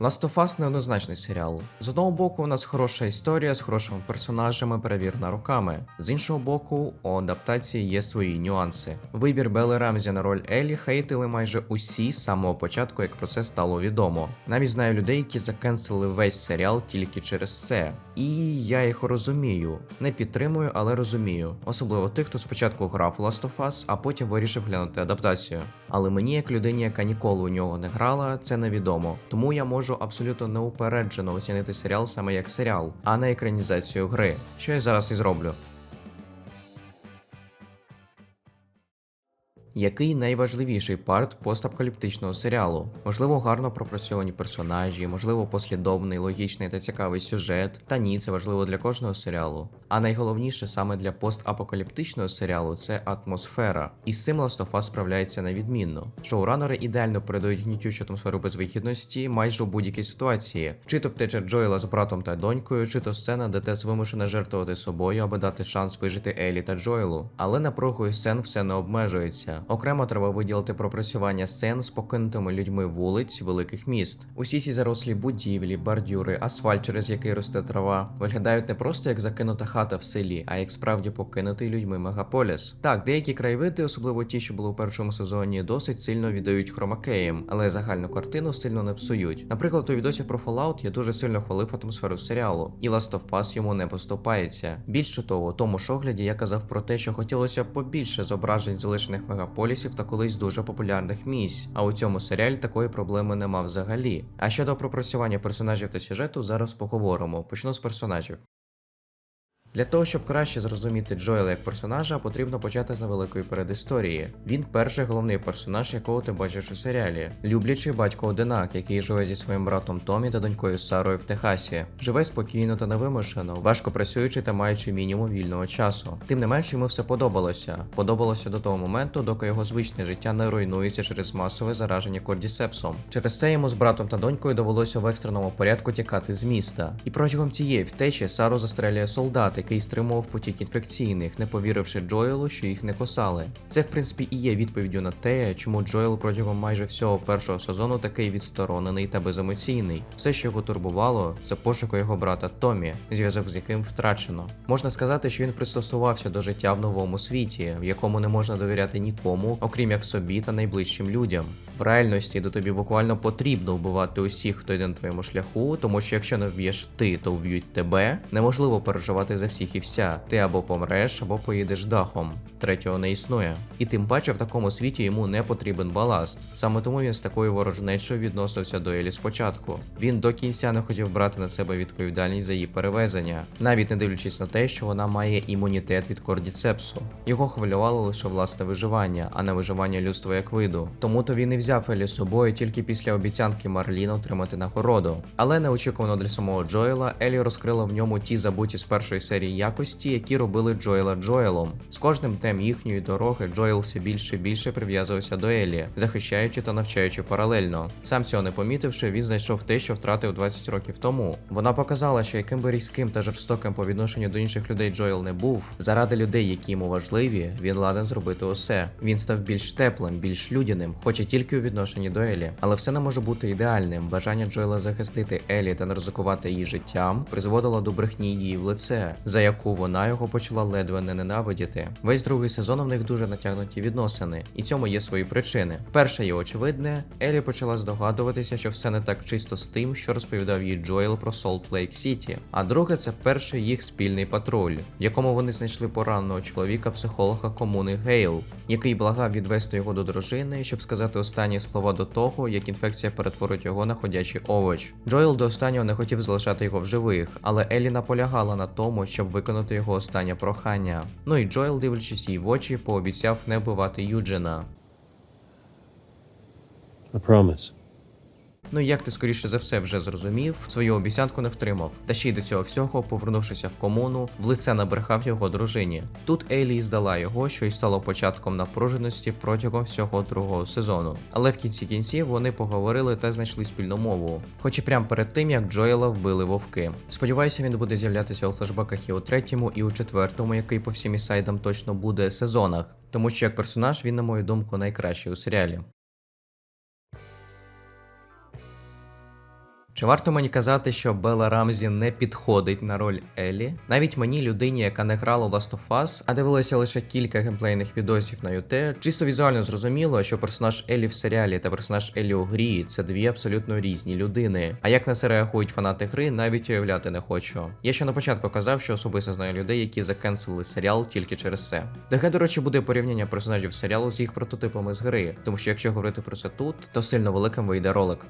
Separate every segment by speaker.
Speaker 1: Last of Us неоднозначний серіал. З одного боку, у нас хороша історія з хорошими персонажами, перевірена роками. З іншого боку, у адаптації є свої нюанси. Вибір Белли Рамзі на роль Елі хейтили майже усі з самого початку, як про це стало відомо. Навіть знаю людей, які закенсили весь серіал тільки через це. І я їх розумію. Не підтримую, але розумію. Особливо тих, хто спочатку грав Last of Us, а потім вирішив глянути адаптацію. Але мені, як людині, яка ніколи у нього не грала, це невідомо. Тому я можу абсолютно неупереджено оцінити серіал саме як серіал, а не екранізацію гри, що я зараз і зроблю. Який найважливіший парт постапокаліптичного серіалу? Можливо, гарно пропрацьовані персонажі, можливо, послідовний, логічний та цікавий сюжет. Та ні, це важливо для кожного серіалу. А найголовніше саме для постапокаліптичного серіалу це атмосфера. І з цим Last of Us справляється на відмінно. Шоуранери ідеально передають гнітючу атмосферу безвихідності майже у будь-якій ситуації. Чи то втеча Джоела з братом та донькою, чи то сцена, де Тес вимушена жертвувати собою, аби дати шанс вижити Елі та Джоелу. Але напругою сцен все не обмежується. Окремо треба виділити пропрацювання сцен з покинутими людьми вулиць великих міст. Усі ці зарослі будівлі, бордюри, асфальт, через який росте трава, виглядають не просто як закинута хата в селі, а як справді покинутий людьми мегаполіс. Так, деякі краєвиди, особливо ті, що були у першому сезоні, досить сильно віддають хромакеєм, але загальну картину сильно не псують. Наприклад, у відосі про Fallout я дуже сильно хвалив атмосферу серіалу, і Last of Us йому не поступається. Більше того, у тому ж огляді я казав про те, що хотілося б побільше зображень залишених мегаполісів та колись дуже популярних місць. А у цьому серіалі такої проблеми нема взагалі. А щодо пропрацювання персонажів та сюжету, зараз поговоримо. Почну з персонажів. Для того, щоб краще зрозуміти Джоела як персонажа, потрібно почати з невеликої передісторії. Він перший головний персонаж, якого ти бачиш у серіалі. Люблячий батько одинак, який живе зі своїм братом Томі та донькою Сарою в Техасі. Живе спокійно та невимушено, важко працюючи та маючи мінімум вільного часу. Тим не менш, йому все подобалося. Подобалося до того моменту, доки його звичне життя не руйнується через масове зараження кордісепсом. Через це йому з братом та донькою довелося в екстреному порядку тікати з міста. І протягом цієї втечі Сару застрелює солдат, який стримував потік інфекційних, не повіривши Джоелу, що їх не косали. Це в принципі і є відповіддю на те, чому Джоел протягом майже всього першого сезону такий відсторонений та беземоційний. Все, що його турбувало, це пошуку його брата Томі, зв'язок з яким втрачено. Можна сказати, що він пристосувався до життя в новому світі, в якому не можна довіряти нікому, окрім як собі та найближчим людям. В реальності, де тобі буквально потрібно вбивати усіх, хто йде на твоєму шляху, тому що якщо не вб'єш ти, то вб'ють тебе. Неможливо переживати за всіх і вся. Ти або помреш, або поїдеш дахом. Третього не існує. І тим паче в такому світі йому не потрібен баласт. Саме тому він з такою ворожнечою відносився до Елі спочатку. Він до кінця не хотів брати на себе відповідальність за її перевезення, навіть не дивлячись на те, що вона має імунітет від кордіцепсу. Його хвилювало лише власне виживання, а не виживання людства як виду. Тому то він і взяв Елі з собою тільки після обіцянки Марлін отримати нагороду. Але неочікувано для самого Джоела Елі розкрила в ньому ті забуті з першої серії якості, які робили Джоела Джоелом. З кожним днем їхньої дороги Джоел все більше і більше прив'язувався до Елі, захищаючи та навчаючи паралельно. Сам цього не помітивши, він знайшов те, що втратив 20 років тому. Вона показала, що яким би різким та жорстоким по відношенню до інших людей Джоел не був, заради людей, які йому важливі, він ладен зробити усе. Він став більш теплим, більш людяним, хоча тільки у відношенні до Елі. Але все не може бути ідеальним. Бажання Джоела захистити Елі та не ризикувати її життям призводило до брехні її в лице, за яку вона його почала ледве не ненавидіти. Весь другий сезон у них дуже натягнуті відносини, і цьому є свої причини. Перше є очевидне, Елі почала здогадуватися, що все не так чисто з тим, що розповідав їй Джоел про Солт Лейк Сіті. А друге, це перший їх спільний патруль, в якому вони знайшли пораненого чоловіка, психолога комуни Гейл, який благав відвести його до дружини, щоб сказати останні слова до того, як інфекція перетворить його на ходячий овоч. Джоел до останнього не хотів залишати його в живих, але Елі наполягала на тому, щоб виконати його останнє прохання. Ну і Джоел, дивлячись їй в очі, пообіцяв не вбивати Юджина.
Speaker 2: I promise.
Speaker 1: Ну і як ти скоріше за все вже зрозумів, свою обіцянку не втримав. Та ще й до цього всього, повернувшися в комуну, в лице набрехав його дружині. Тут Ейлі і здала його, що й стало початком напруженості протягом всього другого сезону. Але в кінці кінців вони поговорили та знайшли спільну мову. Хоч і прямо перед тим, як Джоела вбили вовки. Сподіваюся, він буде з'являтися у флешбеках і у третьому, і у четвертому, який по всім сайдам точно буде сезонах. Тому що як персонаж він, на мою думку, найкращий у серіалі. Чи варто мені казати, що Белла Рамзі не підходить на роль Елі? Навіть мені, людині, яка не грала в Last of Us, а дивилася лише кілька геймплейних відосів на ЮТ, чисто візуально зрозуміло, що персонаж Елі в серіалі та персонаж Елі у грі це дві абсолютно різні людини. А як на це реагують фанати гри, навіть уявляти не хочу. Я ще на початку казав, що особисто знаю людей, які закенселили серіал тільки через це. Таке, до речі, буде порівняння персонажів серіалу з їх прототипами з гри, тому що якщо говорити про це тут, то сильно великим вийде ролик.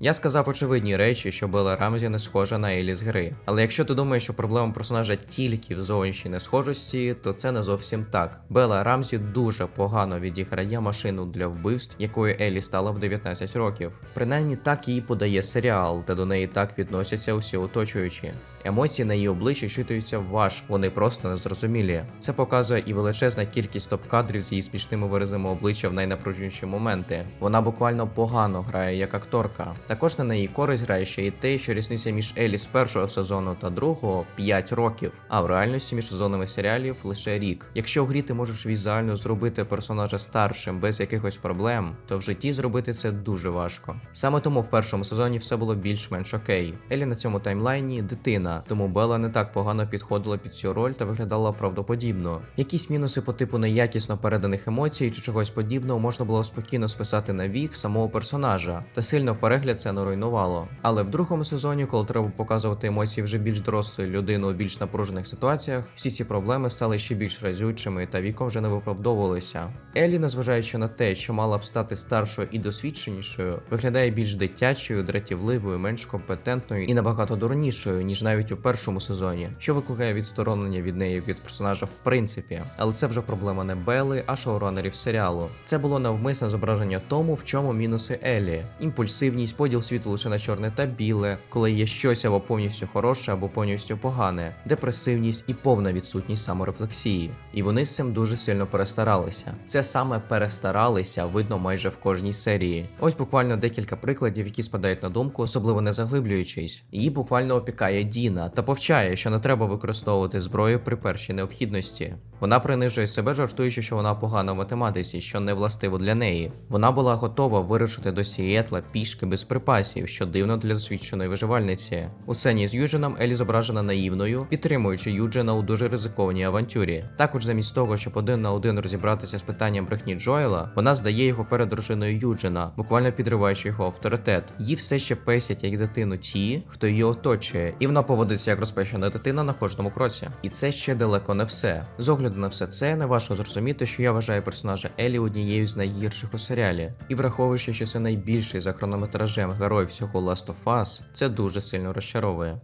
Speaker 1: Я сказав очевидні речі, що Белла Рамзі не схожа на Елі з гри. Але якщо ти думаєш, що проблема персонажа тільки в зовнішній несхожості, то це не зовсім так. Белла Рамзі дуже погано відіграє машину для вбивств, якою Елі стала в 19 років. Принаймні так її подає серіал, та до неї так відносяться усі оточуючі. Емоції на її обличчі читуються важко, вони просто незрозумілі. Це показує і величезна кількість топ-кадрів з її смішними виразами обличчя в найнапружніші моменти. Вона буквально погано грає як акторка. Також на неї користь грає ще й те, що різниця між Елі з першого сезону та другого 5 років, а в реальності між сезонами серіалів лише рік. Якщо в грі ти можеш візуально зробити персонажа старшим без якихось проблем, то в житті зробити це дуже важко. Саме тому в першому сезоні все було більш-менш окей. Елі на цьому таймлайні дитина, тому Белла не так погано підходила під цю роль та виглядала правдоподібно. Якісь мінуси по типу неякісно переданих емоцій чи чогось подібного можна було спокійно списати на вік самого персонажа, та сильно перегляд це не руйнувало. Але в другому сезоні, коли треба показувати емоції вже більш дорослої людини у більш напружених ситуаціях, всі ці проблеми стали ще більш разючими та віком вже не виправдовувалися. Елі, незважаючи на те, що мала б стати старшою і досвідченішою, виглядає більш дитячою, дратівливою, менш компетентною і набагато дурнішою, ніж навіть у першому сезоні, що викликає відсторонення від неї від персонажа в принципі. Але це вже проблема не Белли, а шоуранерів серіалу. Це було навмисне зображення тому, в чому мінуси Елі: імпульсивність, поділ світу лише на чорне та біле, коли є щось або повністю хороше, або повністю погане, депресивність і повна відсутність саморефлексії. І вони з цим дуже сильно перестаралися. Це саме перестаралися, видно майже в кожній серії. Ось буквально декілька прикладів, які спадають на думку, особливо не заглиблюючись. Її буквально опікає Діна та повчає, що не треба використовувати зброю при першій необхідності. Вона принижує себе, жартуючи, що вона погана в математиці, що не властиво для неї. Вона була готова вирушити до Сієтла пішки без припасів, що дивно для досвідченої виживальниці. У сцені з Юджином Елі зображена наївною, підтримуючи Юджина у дуже ризикованій авантюрі. Також замість того, щоб один на один розібратися з питанням брехні Джоела, вона здає його перед дружиною Юджина, буквально підриваючи його авторитет. Її все ще песять як дитину ті, хто її оточує, і вона поводиться як розпечена дитина на кожному кроці. І це ще далеко не все. З огляду на все це, не важко зрозуміти, що я вважаю персонажа Елі однією з найгірших у серіалі. І враховуючи, що це найбільший за хронометражем герой всього Last of Us, це дуже сильно розчаровує.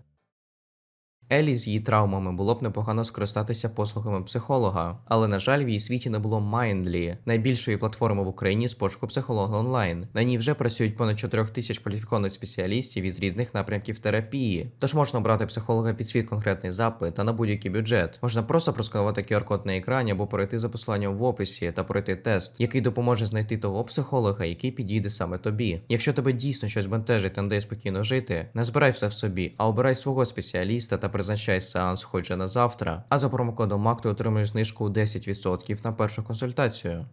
Speaker 1: Елі з її травмами було б непогано скористатися послугами психолога, але на жаль, в її світі не було Mindly, найбільшої платформи в Україні з пошуку психолога онлайн. На ній вже працюють понад 4 тисяч кваліфікованих спеціалістів із різних напрямків терапії. Тож можна обрати психолога під свій конкретний запит та на будь-який бюджет. Можна просто просканувати QR-код на екрані або перейти за посиланням в описі та пройти тест, який допоможе знайти того психолога, який підійде саме тобі. Якщо тебе дійсно щось бентежить та не дає спокійно жити, не збирай все в собі, а обирай свого спеціаліста та призначай сеанс хоч на завтра. А за промокодом МАК ти отримаєш знижку у 10% на першу консультацію.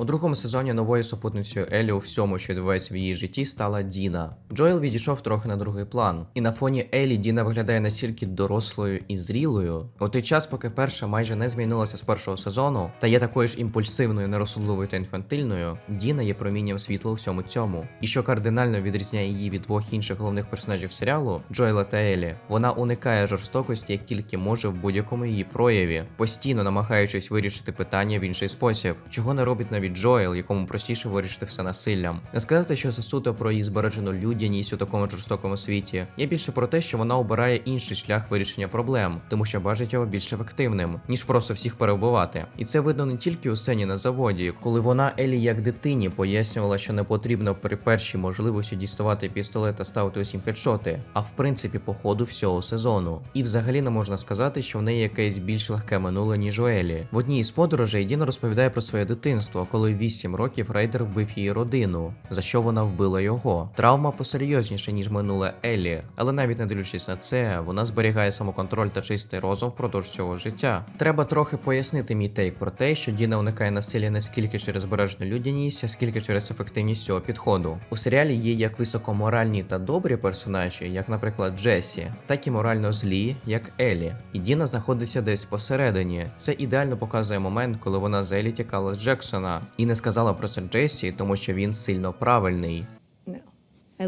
Speaker 1: У другому сезоні новою супутницею Елі у всьому, що відбувається в її житті, стала Діна. Джоел відійшов трохи на другий план, і на фоні Елі Діна виглядає настільки дорослою і зрілою. У той час, поки перша майже не змінилася з першого сезону, та є такою ж імпульсивною, нерозсудливою та інфантильною, Діна є промінням світла у всьому цьому. І що кардинально відрізняє її від двох інших головних персонажів серіалу Джоела та Елі, вона уникає жорстокості як тільки може в будь-якому її прояві, постійно намагаючись вирішити питання в інший спосіб, чого не робить навіть Джоел, якому простіше вирішити все насиллям. Не сказати, що це суто про її збережену людяність у такому жорстокому світі. Є більше про те, що вона обирає інший шлях вирішення проблем, тому що бачить його більш ефективним, ніж просто всіх перебувати. І це видно не тільки у сцені на заводі, коли вона Елі як дитині пояснювала, що не потрібно при першій можливості діставати пістолет та ставити усім хедшоти, а в принципі по ходу всього сезону. І взагалі не можна сказати, що в неї якесь більш легке минуле, ніж у Елі. В одній із подорожей Діна розповідає про своє дитинство, коли 8 років рейдер вбив її родину, за що вона вбила його. Травма по серйозніше, ніж минуле Еллі, але навіть не дивлячись на це, вона зберігає самоконтроль та чистий розум впродовж цього життя. Треба трохи пояснити мій тейк про те, що Діна уникає насилля не скільки через бережну людяність, а скільки через ефективність цього підходу. У серіалі є як високоморальні та добрі персонажі, як, наприклад, Джесі, так і морально злі, як Елі. І Діна знаходиться десь посередині. Це ідеально показує момент, коли вона з Елі тікала з Джексона і не сказала про це Джесі, тому що він сильно правильний.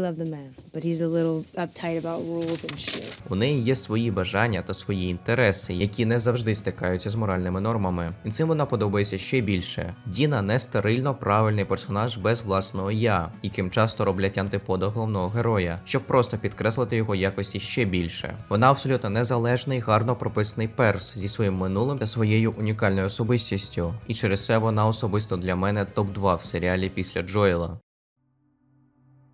Speaker 2: Love the man.
Speaker 1: У неї є свої бажання та свої інтереси, які не завжди стикаються з моральними нормами. І цим вона подобається ще більше. Діна не стерильно правильний персонаж без власного я, яким часто роблять антипода головного героя, щоб просто підкреслити його якості ще більше. Вона абсолютно незалежний, гарно прописаний перс зі своїм минулим та своєю унікальною особистістю. І через це вона особисто для мене топ-2 в серіалі після Джоела.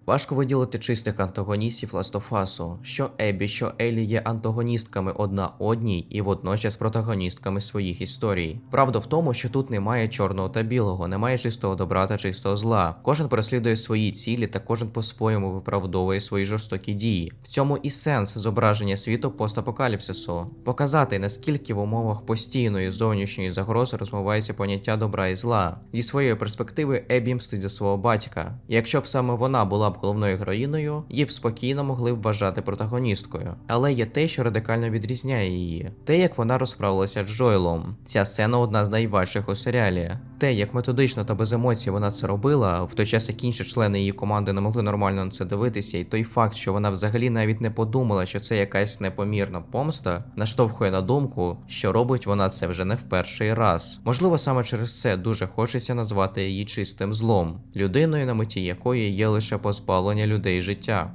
Speaker 1: Важко виділити чистих антагоністів Ластофасу, що Ебі, що Елі є антагоністками одна одній і водночас протагоністками своїх історій. Правда в тому, що тут немає чорного та білого, немає чистого добра та чистого зла. Кожен переслідує свої цілі та кожен по-своєму виправдовує свої жорстокі дії. В цьому і сенс зображення світу постапокаліпсису показати наскільки в умовах постійної зовнішньої загрози розмивається поняття добра і зла. Зі своєї перспективи Ебі мстить за свого батька. Якщо б саме вона була б головною героїною, її б спокійно могли б вважати протагоністкою. Але є те, що радикально відрізняє її. Те, як вона розправилася з Джойлом. Ця сцена одна з найважчих у серіалі. Те, як методично та без емоцій вона це робила, в той час як інші члени її команди не могли нормально на це дивитися, і той факт, що вона взагалі навіть не подумала, що це якась непомірна помста, наштовхує на думку, що робить вона це вже не в перший раз. Можливо, саме через це дуже хочеться назвати її чистим злом, людиною, на меті якої є лише позбавлення людей життя.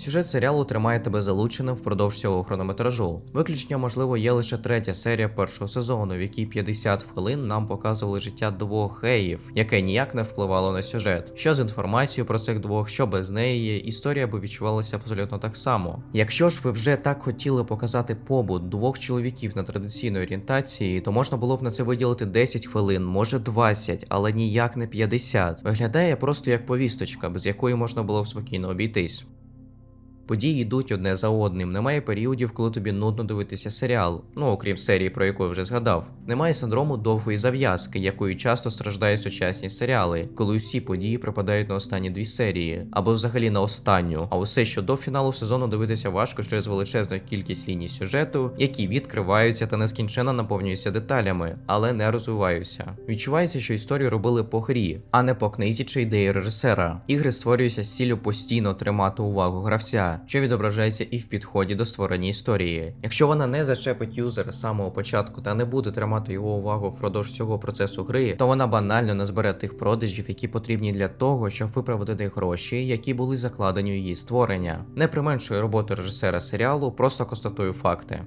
Speaker 1: Сюжет серіалу тримає тебе залученим впродовж цього хронометражу. Виключення, можливо, є лише третя серія першого сезону, в якій 50 хвилин нам показували життя двох геїв, яке ніяк не впливало на сюжет. Що з інформацією про цих двох, що без неї, історія би відчувалася абсолютно так само. Якщо ж ви вже так хотіли показати побут двох чоловіків на традиційної орієнтації, то можна було б на це виділити 10 хвилин, може 20, але ніяк не 50. Виглядає просто як повісточка, без якої можна було б спокійно обійтись. Події йдуть одне за одним. Немає періодів, коли тобі нудно дивитися серіал, ну окрім серії, про яку я вже згадав. Немає синдрому довгої зав'язки, якою часто страждають сучасні серіали, коли усі події припадають на останні дві серії, або взагалі на останню. А усе, що до фіналу сезону дивитися важко через величезну кількість ліній сюжету, які відкриваються та нескінченно наповнюються деталями, але не розвиваються. Відчувається, що історію робили по грі, а не по книзі чи ідеї режисера. Ігри створюються з ціллю постійно тримати увагу гравця що відображається і в підході до створення історії. Якщо вона не зачепить юзера з самого початку та не буде тримати його увагу впродовж цього процесу гри, то вона банально не збере тих продажів, які потрібні для того, щоб виправдати гроші, які були закладені у її створення. Не применшує роботу режисера серіалу, просто констатую факти.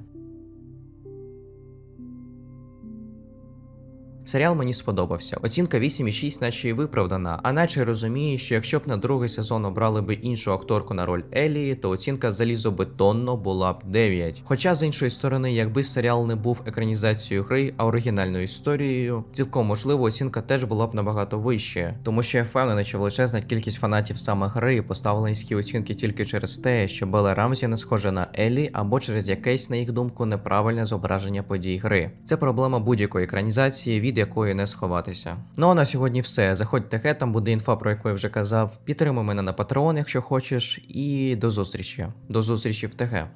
Speaker 1: Серіал мені сподобався. Оцінка 8,6 наче і виправдана, а наче розуміє, що якщо б на другий сезон обрали би іншу акторку на роль Елії, то оцінка залізобетонно була б 9. Хоча з іншої сторони, якби серіал не був екранізацією гри, а оригінальною історією, цілком можливо, оцінка теж була б набагато вище, тому що я впевнений, що величезна кількість фанатів саме гри поставила низькі оцінки тільки через те, що Белла Рамзі не схожа на Елі або через якесь, на їх думку, неправильне зображення подій гри. Це проблема будь-якої екранізації, якої не сховатися. Ну а на сьогодні все. Заходьте ТГ, там буде інфа, про яку я вже казав. Підтримуй мене на Patreon, якщо хочеш, і до зустрічі. До зустрічі в ТГ.